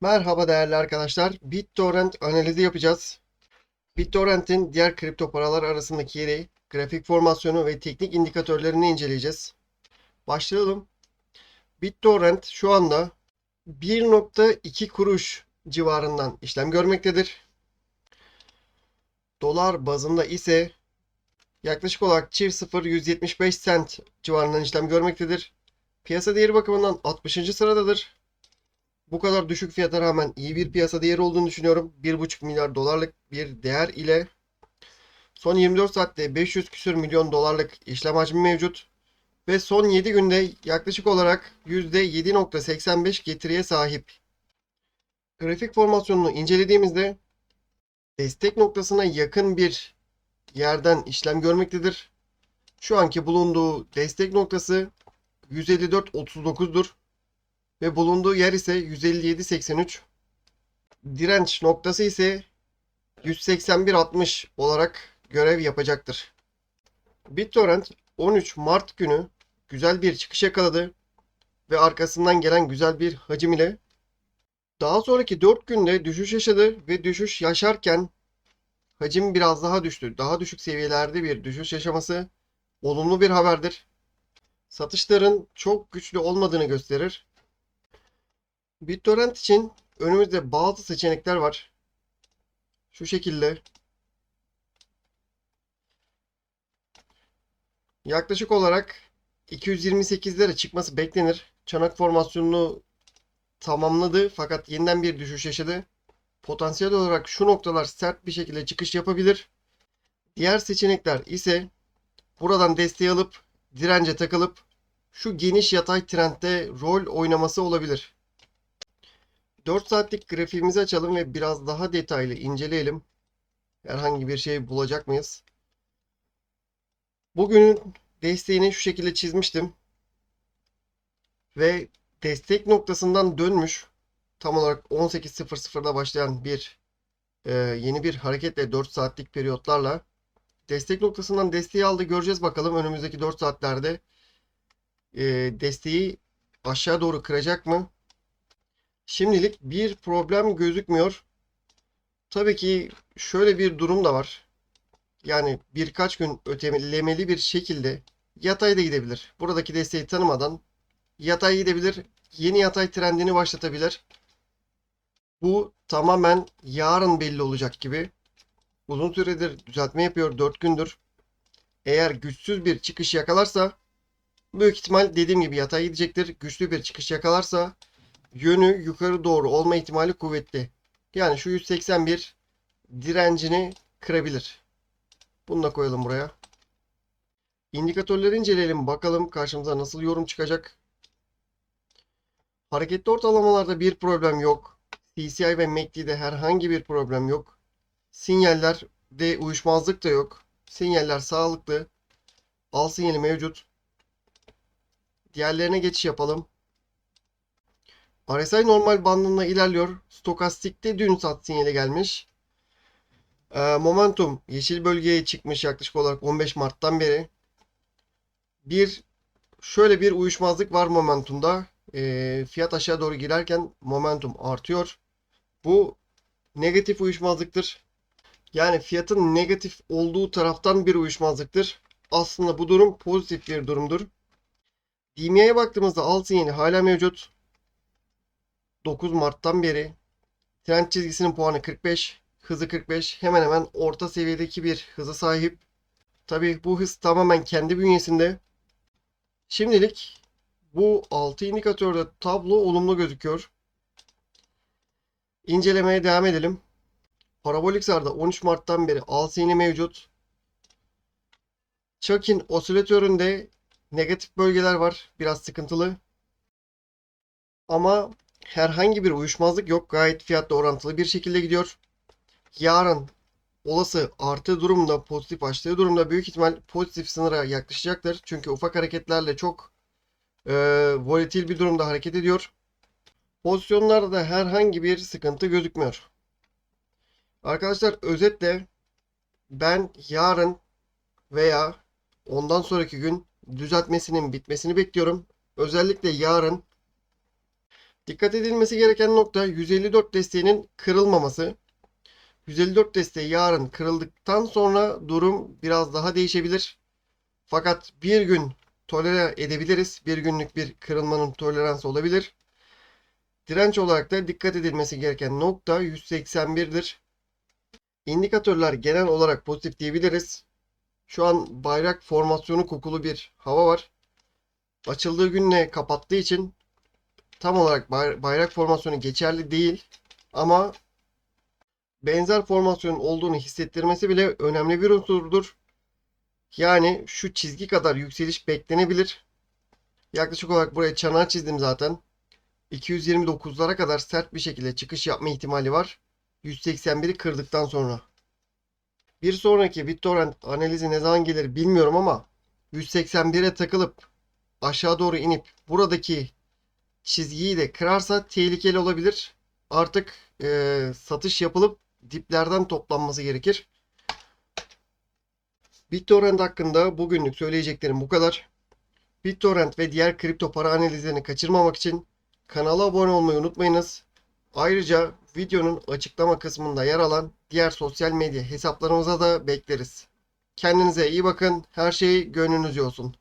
Merhaba değerli arkadaşlar. BitTorrent analizi yapacağız. BitTorrent'in diğer kripto paralar arasındaki yeri, grafik formasyonu ve teknik indikatörlerini inceleyeceğiz. Başlayalım. BitTorrent şu anda 1.2 kuruş civarından işlem görmektedir. Dolar bazında ise yaklaşık olarak çift 0 175 cent civarından işlem görmektedir. Piyasa değeri bakımından 60. sıradadır. Bu kadar düşük fiyata rağmen iyi bir piyasa değeri olduğunu düşünüyorum. 1,5 milyar dolarlık bir değer ile son 24 saatte 500 küsür milyon dolarlık işlem hacmi mevcut. Ve son 7 günde yaklaşık olarak %7.85 getiriye sahip. Grafik formasyonunu incelediğimizde destek noktasına yakın bir yerden işlem görmektedir. Şu anki bulunduğu destek noktası 154.39'dur ve bulunduğu yer ise 157.83. Direnç noktası ise 181.60 olarak görev yapacaktır. BitTorrent 13 Mart günü güzel bir çıkış yakaladı ve arkasından gelen güzel bir hacim ile daha sonraki 4 günde düşüş yaşadı ve düşüş yaşarken hacim biraz daha düştü. Daha düşük seviyelerde bir düşüş yaşaması olumlu bir haberdir. Satışların çok güçlü olmadığını gösterir. BitTorrent için önümüzde bazı seçenekler var. Şu şekilde. Yaklaşık olarak 228'lere çıkması beklenir. Çanak formasyonunu tamamladı fakat yeniden bir düşüş yaşadı. Potansiyel olarak şu noktalar sert bir şekilde çıkış yapabilir. Diğer seçenekler ise buradan desteği alıp dirence takılıp şu geniş yatay trendde rol oynaması olabilir. 4 saatlik grafiğimizi açalım ve biraz daha detaylı inceleyelim. Herhangi bir şey bulacak mıyız? Bugünün desteğini şu şekilde çizmiştim. Ve destek noktasından dönmüş. Tam olarak 18.00'da başlayan bir e, yeni bir hareketle 4 saatlik periyotlarla destek noktasından desteği aldı. Göreceğiz bakalım önümüzdeki 4 saatlerde e, desteği aşağı doğru kıracak mı? Şimdilik bir problem gözükmüyor. Tabii ki şöyle bir durum da var. Yani birkaç gün ötelemeli bir şekilde yatay da gidebilir. Buradaki desteği tanımadan yatay gidebilir. Yeni yatay trendini başlatabilir. Bu tamamen yarın belli olacak gibi. Uzun süredir düzeltme yapıyor 4 gündür. Eğer güçsüz bir çıkış yakalarsa büyük ihtimal dediğim gibi yatay gidecektir. Güçlü bir çıkış yakalarsa yönü yukarı doğru olma ihtimali kuvvetli. Yani şu 181 direncini kırabilir. Bunu da koyalım buraya. İndikatörleri inceleyelim. Bakalım karşımıza nasıl yorum çıkacak. Hareketli ortalamalarda bir problem yok. CCI ve MACD'de herhangi bir problem yok. Sinyallerde uyuşmazlık da yok. Sinyaller sağlıklı. Al sinyali mevcut. Diğerlerine geçiş yapalım. RSI normal bandında ilerliyor. Stokastikte dün sat sinyali gelmiş. Ee, momentum yeşil bölgeye çıkmış yaklaşık olarak 15 Mart'tan beri. Bir şöyle bir uyuşmazlık var momentumda. Ee, fiyat aşağı doğru girerken momentum artıyor. Bu negatif uyuşmazlıktır. Yani fiyatın negatif olduğu taraftan bir uyuşmazlıktır. Aslında bu durum pozitif bir durumdur. DMA'ya baktığımızda al sinyali hala mevcut. 9 Mart'tan beri trend çizgisinin puanı 45, hızı 45. Hemen hemen orta seviyedeki bir hıza sahip. Tabi bu hız tamamen kendi bünyesinde. Şimdilik bu 6 indikatörde tablo olumlu gözüküyor. İncelemeye devam edelim. Parabolik sarda 13 Mart'tan beri al sinyali mevcut. Chuck'in osilatöründe negatif bölgeler var. Biraz sıkıntılı. Ama herhangi bir uyuşmazlık yok. Gayet fiyatla orantılı bir şekilde gidiyor. Yarın olası artı durumda pozitif açtığı durumda büyük ihtimal pozitif sınıra yaklaşacaktır. Çünkü ufak hareketlerle çok e, volatil bir durumda hareket ediyor. Pozisyonlarda da herhangi bir sıkıntı gözükmüyor. Arkadaşlar özetle ben yarın veya ondan sonraki gün düzeltmesinin bitmesini bekliyorum. Özellikle yarın Dikkat edilmesi gereken nokta 154 desteğinin kırılmaması. 154 desteği yarın kırıldıktan sonra durum biraz daha değişebilir. Fakat bir gün tolere edebiliriz. Bir günlük bir kırılmanın toleransı olabilir. Direnç olarak da dikkat edilmesi gereken nokta 181'dir. İndikatörler genel olarak pozitif diyebiliriz. Şu an bayrak formasyonu kokulu bir hava var. Açıldığı günle kapattığı için tam olarak bay- bayrak formasyonu geçerli değil. Ama benzer formasyonun olduğunu hissettirmesi bile önemli bir unsurdur. Yani şu çizgi kadar yükseliş beklenebilir. Yaklaşık olarak buraya çanağı çizdim zaten. 229'lara kadar sert bir şekilde çıkış yapma ihtimali var. 181'i kırdıktan sonra. Bir sonraki BitTorrent analizi ne zaman gelir bilmiyorum ama 181'e takılıp aşağı doğru inip buradaki çizgiyi de kırarsa tehlikeli olabilir. Artık eee, satış yapılıp diplerden toplanması gerekir. BitTorrent hakkında bugünlük söyleyeceklerim bu kadar. BitTorrent ve diğer kripto para analizlerini kaçırmamak için kanala abone olmayı unutmayınız. Ayrıca videonun açıklama kısmında yer alan diğer sosyal medya hesaplarımıza da bekleriz. Kendinize iyi bakın. Her şey gönlünüzce olsun.